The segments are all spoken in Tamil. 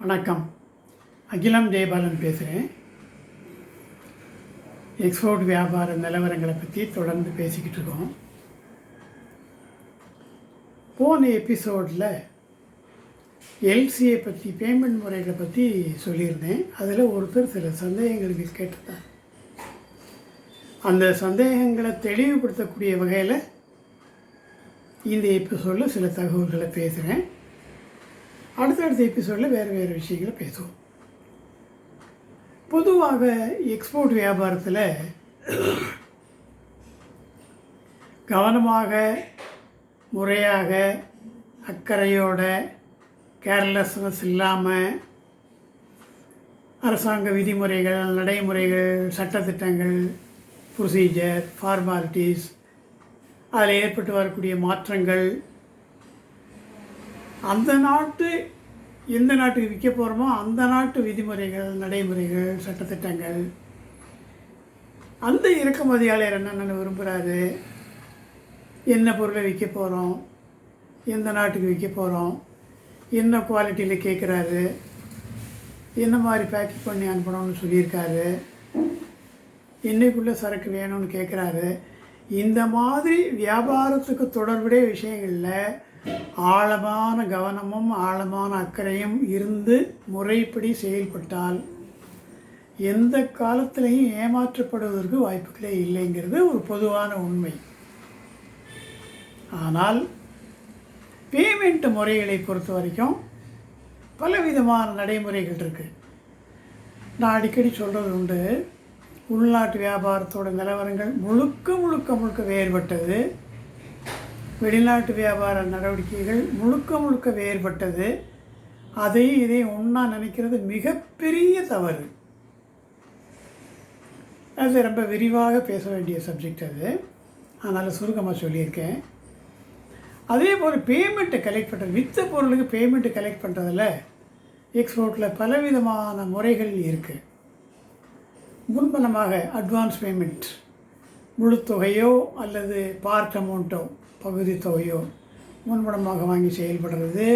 வணக்கம். அகிலம் ஜெயபாலன் பேசுகிறேன் எக்ஸ்போர்ட் வியாபார நிலவரங்களை பற்றி தொடர்ந்து பேசிக்கிட்டு இருக்கோம். போன எபிசோடில் எல்சியை பற்றி பேமெண்ட் முறைகளை பற்றி சொல்லியிருந்தேன். அதில் ஒருத்தர் சில சந்தேகங்களுக்கு கேட்டிருந்தார். அந்த சந்தேகங்களை தெளிவுபடுத்தக்கூடிய வகையில் இந்த எபிசோடில் சில தகவல்களை பேசுகிறேன் அடுத்தடுத்த எபிசோடில் வேறு வேறு விஷயங்களை பேசுவோம். பொதுவாக எக்ஸ்போர்ட் வியாபாரத்தில் கவனமாக முறையாக அக்கறையோட கேர்லெஸ்னஸ் இல்லாமல் அரசாங்க விதிமுறைகள் நடைமுறைகள் சட்டத்திட்டங்கள் ப்ரொசீஜர் ஃபார்மாலிட்டிஸ் அதில் ஏற்பட்டு வரக்கூடிய மாற்றங்கள் அந்த நாட்டு எந்த நாட்டுக்கு விற்க போகிறோமோ அந்த நாட்டு விதிமுறைகள் நடைமுறைகள் சட்டத்திட்டங்கள். அந்த இறக்குமதியாளர் என்னென்ன விரும்புகிறாரு என்ன பொருளை விற்க போகிறோம் எந்த நாட்டுக்கு விற்க போகிறோம் என்ன குவாலிட்டியில் கேட்குறாரு என்ன மாதிரி பேக்கிங் பண்ணி அனுப்பணும்னு சொல்லியிருக்காரு? என்னைக்குள்ளே சரக்கு வேணும்னு கேட்குறாரு இந்த மாதிரி வியாபாரத்துக்கு தொடர்புடைய விஷயங்களில் ஆழமான கவனமும் ஆழமான அக்கறையும் இருந்து முறைப்படி செயல்பட்டால் எந்த காலத்திலையும் ஏமாற்றப்படுவதற்கு வாய்ப்புகளே இல்லைங்கிறது ஒரு பொதுவான உண்மை. ஆனால் பேமெண்ட் முறைகளை பொறுத்த வரைக்கும் பலவிதமான நடைமுறைகள் இருக்குது நான் அடிக்கடி சொல்கிறது உண்டு. உள்நாட்டு வியாபாரத்தோட நிலவரங்கள் முழுக்க முழுக்க முழுக்க வேறுபட்டது. வெளிநாட்டு வியாபார நடவடிக்கைகள் முழுக்க முழுக்க வேறுபட்டது. அதையும் இதையும் ஒன்றா நினைக்கிறது மிகப்பெரிய தவறு. அது ரொம்ப விரிவாக பேச வேண்டிய சப்ஜெக்ட் அது. அதனால் சுருக்கமாக சொல்லியிருக்கேன். அதே போல் பேமெண்ட்டை கலெக்ட் பண்ணுறது வித்த பொருளுக்கு பேமெண்ட்டு கலெக்ட் பண்ணுறதில் எக்ஸ்போர்ட்டில் பலவிதமான முறைகள் இருக்குது முன்பணமாக அட்வான்ஸ் பேமெண்ட் முழு தொகையோ அல்லது பார்ட் அமௌண்ட்டோ பகுதி தொகையோ முன்பணமாக வாங்கி செயல்படுறது.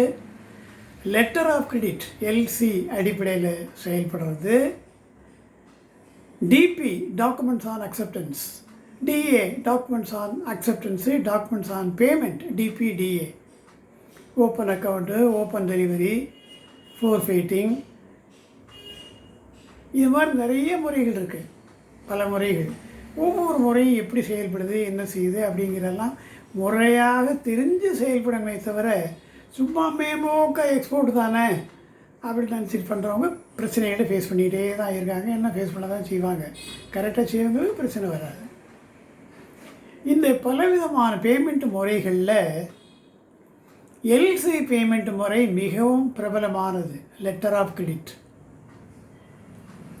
லெட்டர் ஆஃப் கிரெடிட் எல்சி அடிப்படையில் செயல்படுறது. DP documents on acceptance DA documents on acceptance documents on payment DPDA open account open delivery for fighting இது மாதிரி நிறைய முறைகள் இருக்குது பல முறைகள். ஒவ்வொரு முறையும் எப்படி செயல்படுது என்ன செய்யுது அப்படிங்கிறதெல்லாம் முறையாக தெரிஞ்சு செயல்படணுமே தவிர சும்மா மேமோக்க எக்ஸ்போர்ட் தானே அப்படின்னு நினச்சிட்டு பண்ணுறவங்க பிரச்சனைகளை ஃபேஸ் பண்ணிகிட்டே தான் இருக்காங்க. என்ன ஃபேஸ் பண்ண தான் செய்வாங்க? கரெக்டாக செய்வங்களுக்கு பிரச்சனை வராது. இந்த பலவிதமான பேமெண்ட் முறைகளில் எல்சி பேமெண்ட் முறை மிகவும் பிரபலமானது. லெட்டர் ஆஃப் கிரெடிட்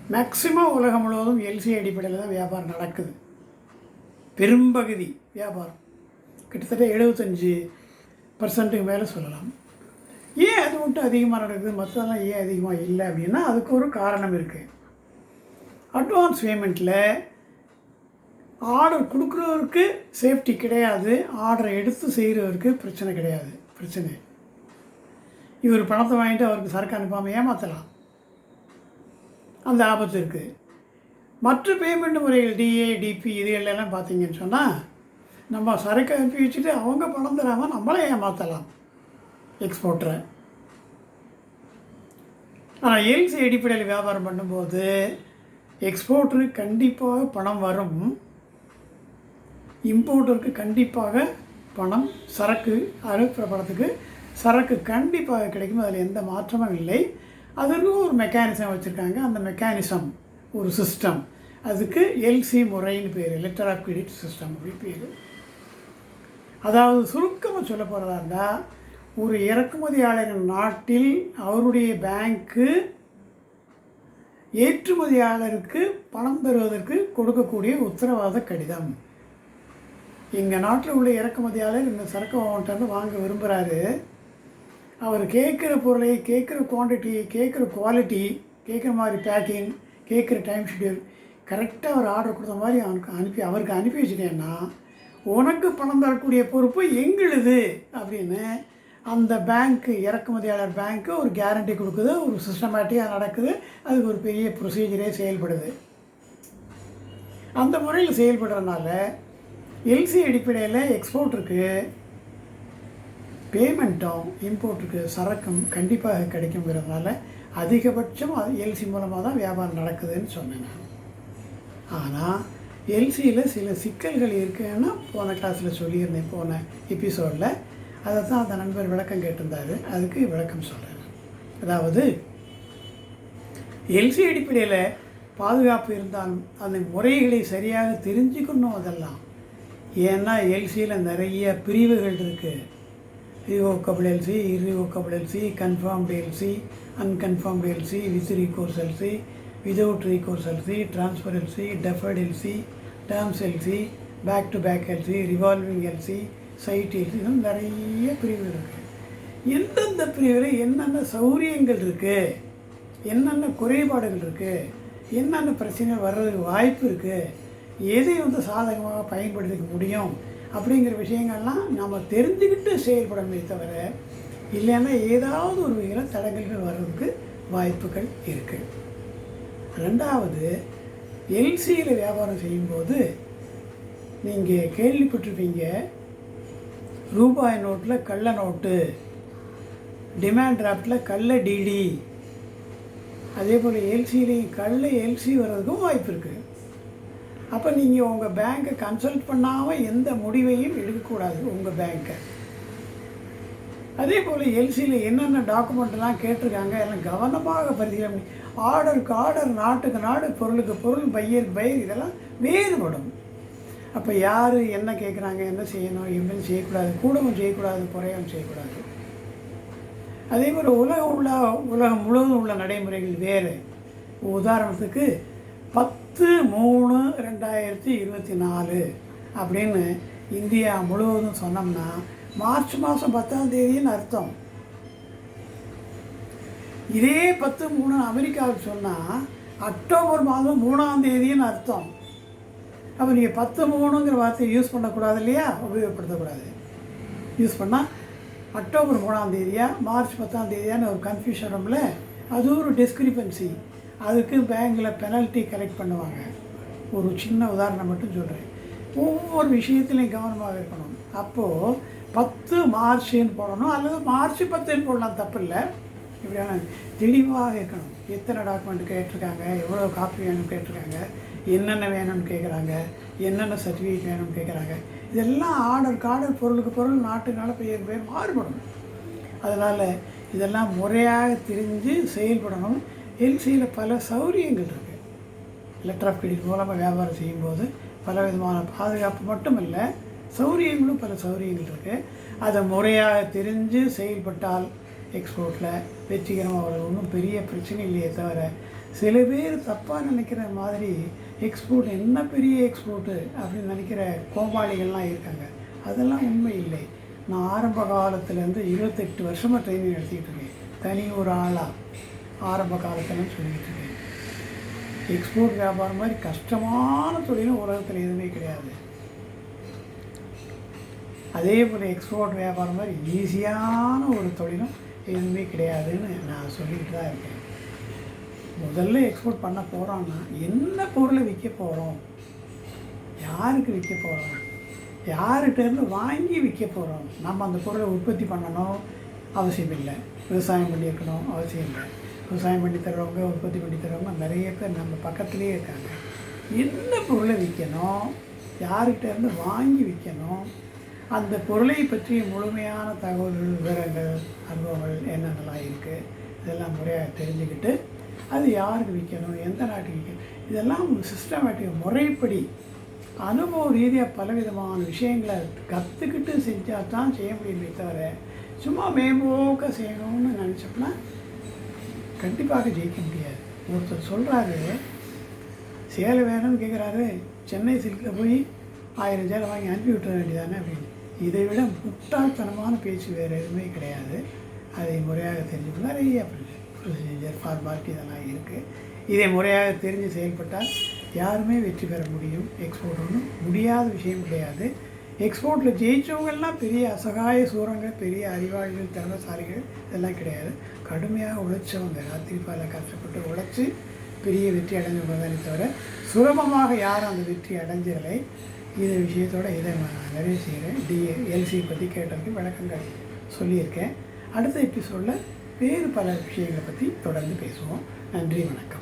மேக்சிமம் உலகம் முழுவதும் எல்சி அடிப்படையில் தான் வியாபாரம் நடக்குது. பெரும்பகுதி வியாபாரம். கிட்டத்தட்ட எழுபத்தஞ்சி பர்சன்ட்டுக்கு மேலே சொல்லலாம். ஏன் அது மட்டும் அதிகமாக நடக்குது? மற்றதெல்லாம் ஏன் அதிகமாக இல்லை அப்படின்னா அதுக்கு ஒரு காரணம் இருக்குது அட்வான்ஸ் பேமெண்ட்டில் ஆர்டர் கொடுக்குறவருக்கு சேஃப்டி கிடையாது. ஆர்டரை எடுத்து செய்கிறவருக்கு பிரச்சனை கிடையாது. பிரச்சனை. இவர் பணத்தை வாங்கிட்டு அவருக்கு சரக்கு அனுப்பாமல் ஏமாற்றலாம் அந்த ஆபத்து இருக்குது மற்ற பேமெண்ட் முறைகள் டிஏ டிபி இதுகளெல்லாம் பார்த்தீங்கன்னு சொன்னால் நம்ம சரக்கு அனுப்பி வச்சுட்டு அவங்க பணம் தராமல் நம்மளே ஏமாற்றலாம் எக்ஸ்போர்ட்டரை ஆனால் எல்சி அடிப்படையில் வியாபாரம் பண்ணும்போது எக்ஸ்போர்ட்டருக்கு கண்டிப்பாக பணம் வரும். இம்போர்ட்டருக்கு கண்டிப்பாக பணம் சரக்கு அனுப்புகிற பணத்துக்கு சரக்கு கண்டிப்பாக கிடைக்கும். அதில் எந்த மாற்றமும் இல்லை. அதற்கும் ஒரு மெக்கானிசம் வச்சுருக்காங்க. அந்த மெக்கானிசம் ஒரு சிஸ்டம் அதுக்கு எல்சி முறைன்னு பேர் லெட்டர் ஆஃப் கிரெடிட் சிஸ்டம் அப்படி பேர். அதாவது சுருக்கமாக சொல்ல போகிறதா இருந்தால் ஒரு இறக்குமதியாளர் நாட்டில் அவருடைய பேங்க்கு ஏற்றுமதியாளருக்கு பணம் பெறுவதற்கு கொடுக்கக்கூடிய உத்தரவாத கடிதம். எங்கள் நாட்டில் உள்ள இறக்குமதியாளர் இந்த சரக்கு அவன்கிட்ட வாங்க விரும்புகிறாரு அவர் கேட்குற பொருளை கேட்குற குவான்டிட்டி கேட்குற குவாலிட்டி கேட்குற மாதிரி பேக்கிங் கேட்குற டைம் ஷெடியூல் கரெக்டாக அவர் ஆர்டர் கொடுத்த மாதிரி அவனுக்கு அனுப்பி அவருக்கு அனுப்பி வச்சுட்டேன்னா உனக்கு பணம் தரக்கூடிய பொறுப்பு எங்களுது அப்படின்னு அந்த பேங்க்கு இறக்குமதியாளர் பேங்க்கு ஒரு கேரண்டி கொடுக்குது ஒரு சிஸ்டமேட்டிக்காக நடக்குது அதுக்கு ஒரு பெரிய ப்ரொசீஜரே செயல்படுது. அந்த முறையில் செயல்படுறதுனால எல்சி அடிப்படையில் எக்ஸ்போர்ட் இருக்குது பேமெண்ட்டும் இம்போர்ட்டுக்கு சரக்கும் கண்டிப்பாக கிடைக்குங்கிறதுனால அதிகபட்சம் எல்சி மூலமாக தான் வியாபாரம் நடக்குதுன்னு சொன்னேன் ஆனால் எல்சியில் சில சிக்கல்கள் இருக்குன்னா போன கிளாஸில் சொல்லியிருந்தேன் போன எபிசோடில் அதை தான் அந்த நண்பர் விளக்கம் கேட்டிருந்தார். அதுக்கு விளக்கம் சொல்கிறேன் அதாவது எல்சி அடிப்படையில் பாதுகாப்பு இருந்தாலும் அந்த முறைகளை சரியாக தெரிஞ்சுக்கணும் அதெல்லாம். ஏன்னா எல்சியில் நிறைய பிரிவுகள் இருக்குது revocable LC irrevocable LC confirmed LC unconfirmed LC with recourse LC without recourse LC transfer LC deferred LC terms LC back to back LC revolving LC sight LC நிறைய பிரிவுகள் இருக்குது எந்தெந்த பிரிவில் என்னென்ன சௌரியங்கள் இருக்குது என்னென்ன குறைபாடுகள் இருக்குது என்னென்ன பிரச்சனைகள் வர்றதுக்கு வாய்ப்பு இருக்குது எதை வந்து சாதகமாக பயன்படுத்திக்க முடியும் அப்படிங்கிற விஷயங்கள்லாம் நம்ம தெரிஞ்சுக்கிட்டு செயல்படணுமே தவிர இல்லைன்னா ஏதாவது ஒரு வகையில் தடங்கல்கள் வர்றதுக்கு வாய்ப்புகள் இருக்குது ரெண்டாவது எல்சியில் வியாபாரம் செய்யும்போது நீங்கள் கேள்விப்பட்டிருப்பீங்க ரூபாய் நோட்டில் கள்ள நோட்டு டிமாண்ட் டிராஃப்டில் கள்ள டிடி அதே போல் எல்சிலையும் கள்ள எல்சி வர்றதுக்கும் வாய்ப்பு இருக்குது அப்போ நீங்கள் உங்கள் பேங்க்கை கன்சல்ட் பண்ணாமல் எந்த முடிவையும் எடுக்கக்கூடாது உங்கள் பேங்க்கை அதே போல் எல்சியில் என்னென்ன டாக்குமெண்ட்லாம் கேட்டிருக்காங்க எல்லாம் கவனமாக பரிசீலனை ஆர்டருக்கு ஆர்டர் நாட்டுக்கு நாடு பொருளுக்கு பொருள் பையர் பயிர் இதெல்லாம் வேறுபடும். அப்போ யார் என்ன கேட்குறாங்க என்ன செய்யணும் எப்படின்னு செய்யக்கூடாது கூடவும் செய்யக்கூடாது குறையவும் செய்யக்கூடாது. அதே போல் உலகம் உள்ள உலகம் முழுவதும் உள்ள நடைமுறைகள் வேறு. உதாரணத்துக்கு பத்து மூணு ரெண்டாயிரத்தி இருபத்தி நாலு அப்படின்னு இந்தியா முழுவதும் சொன்னோம்னா மார்ச் மாதம் பத்தாம் தேதின்னு அர்த்தம். இதே பத்து மூணு அமெரிக்காவுக்கு சொன்னால் அக்டோபர் மாதம் மூணாம் தேதின்னு அர்த்தம். அப்போ நீங்கள் பத்து மூணுங்கிற வார்த்தையை யூஸ் பண்ணக்கூடாது இல்லையா? உபயோகப்படுத்தக்கூடாது. யூஸ் பண்ணால் அக்டோபர் மூணாம் தேதியா மார்ச் பத்தாம் தேதியான்னு ஒரு கன்ஃபியூஷன் வரும்ல? அது ஒரு டிஸ்கிரிப்பன்சி அதுக்கு பேங்கில் பெனல்ட்டி கலெக்ட் பண்ணுவாங்க. ஒரு சின்ன உதாரணம் மட்டும் சொல்கிறேன் ஒவ்வொரு விஷயத்துலையும் கவனமாக இருக்கணும். அப்போது பத்து மார்ச்னு போடணும் அல்லது மார்ச் பத்துன்னு போடலாம் தப்பு இல்லை இப்படியான தெளிவாக இருக்கணும். எத்தனை டாக்குமெண்ட் கேட்டிருக்காங்க எவ்வளோ காப்பி வேணும்னு கேட்டிருக்காங்க என்னென்ன வேணும்னு கேட்குறாங்க என்னென்ன சர்டிஃபிகேட் வேணும்னு கேட்குறாங்க. இதெல்லாம் ஆர்டருக்கு ஆர்டர் பொருளுக்கு பொருள் நாட்டுனால பெயர் பேர் மாறுபடும். அதனால் இதெல்லாம் முறையாக தெரிஞ்சு செயல்படணும். எல்சியில் பல சௌரியங்கள் இருக்குது லெட்டர் ஆஃப் கிரெடிட் மூலமாக வியாபாரம் செய்யும்போது பல விதமான பாதுகாப்பு மட்டும் இல்லை சௌரியங்களும் பல சௌரியங்கள் இருக்குது அதை முறையாக தெரிஞ்சு செயல்பட்டால் எக்ஸ்போர்ட்டில் வெற்றிகரமாக வரும். ஒன்றும் பெரிய பிரச்சனை இல்லையே தவிர சில பேர் தப்பாக நினைக்கிற மாதிரி எக்ஸ்போர்ட் என்ன பெரிய எக்ஸ்போர்ட்டு அப்படின்னு நினைக்கிற கோமாளிகள்லாம் இருக்காங்க. அதெல்லாம் உண்மை இல்லை. நான் ஆரம்ப காலத்துலேருந்து இருபத்தெட்டு வருஷமாக ட்ரைனிங் நடத்திக்கிட்டு இருக்கேன். தனி ஒரு ஆளாக ஆரம்ப காலத்துலன்னு சொல்லிக்கிட்டு இருக்கேன் எக்ஸ்போர்ட் வியாபாரம் மாதிரி கஷ்டமான தொழிலும் உலகத்தில் எதுவுமே கிடையாது. அதே போல் எக்ஸ்போர்ட் வியாபாரம் மாதிரி ஈஸியான ஒரு தொழிலும் எதுவுமே கிடையாதுன்னு நான் சொல்லிக்கிட்டு தான் இருக்கேன். முதல்ல எக்ஸ்போர்ட் பண்ண போகிறோம்னா என்ன பொருளை விற்க போகிறோம் யாருக்கு விற்க போகிறோம் யார்கிட்டேருந்து வாங்கி விற்க போகிறோம் நம்ம அந்த பொருளை உற்பத்தி பண்ணணும் அவசியம் இல்லை. விவசாயம் பண்ணியிருக்கணும் அவசியம் இல்லை. விவசாயம் பண்ணி தர்றவங்க உற்பத்தி பண்ணி தர்றவங்க நிறைய பேர் நம்ம பக்கத்துலேயே இருக்காங்க. என்ன பொருளை விற்கணும்? யார்கிட்டேருந்து வாங்கி விற்கணும்? அந்த பொருளை பற்றி முழுமையான தகவல்கள் விவரங்கள் அனுபவங்கள் என்னென்னலாம் இருக்குது இதெல்லாம் முறையாக தெரிஞ்சுக்கிட்டு அது யாருக்கு விற்கணும்? எந்த நாட்டுக்கு விற்கணும்? இதெல்லாம் சிஸ்டமேட்டிக் முறைப்படி அனுபவ ரீதியாக பலவிதமான விஷயங்களை கற்றுக்கிட்டு செஞ்சால் தான் செய்ய முடியுமே தவிர சும்மா மேம்போக்க செய்யணும்னு நினச்சோம்னா கண்டிப்பாக ஜெயிக்க முடியாது. ஒருத்தர் சொல்கிறாரு சேலை வேணும்னு கேட்குறாரு சென்னை சில்கில் போய் ஆயிரம் சேலை வாங்கி அனுப்பி விட்டுற வேண்டியதானே அப்படின்னு. இதை விட முட்டாள்தனமான பேச்சு வேறு எதுவுமே கிடையாது. அதை முறையாக தெரிஞ்சுக்கணும். நிறைய ப்ரொசீஜர் ஃபார்மாலிட்டி இதெல்லாம் இருக்குது இதை முறையாக தெரிஞ்சு செயல்பட்டால் யாருமே வெற்றி பெற முடியும். எக்ஸ்போர்ட் ஒன்றும் முடியாத விஷயம் கிடையாது. எக்ஸ்போர்ட்டில் ஜெயித்தவங்கெல்லாம் பெரிய அசகாய சூரங்கள் பெரிய அறிவாளிகள் திறமைசாலிகள் இதெல்லாம் கிடையாது. கடுமையாக உழைச்சவங்க ராத்திரி பல கஷ்டப்பட்டு உழைச்சி பெரிய வெற்றி அடைஞ்சவங்க தவிர சுலபமாக யாரும் அந்த வெற்றி அடைஞ்சதில்லை இந்த விஷயத்தோட இதை நான் நிறைய செய்கிறேன். டிஏ எல்சியை பற்றி கேட்டதுக்கு விளக்கங்கள் சொல்லியிருக்கேன். அடுத்த எபிசோடில் வேறு பல விஷயங்களை பற்றி தொடர்ந்து பேசுவோம். நன்றி வணக்கம்.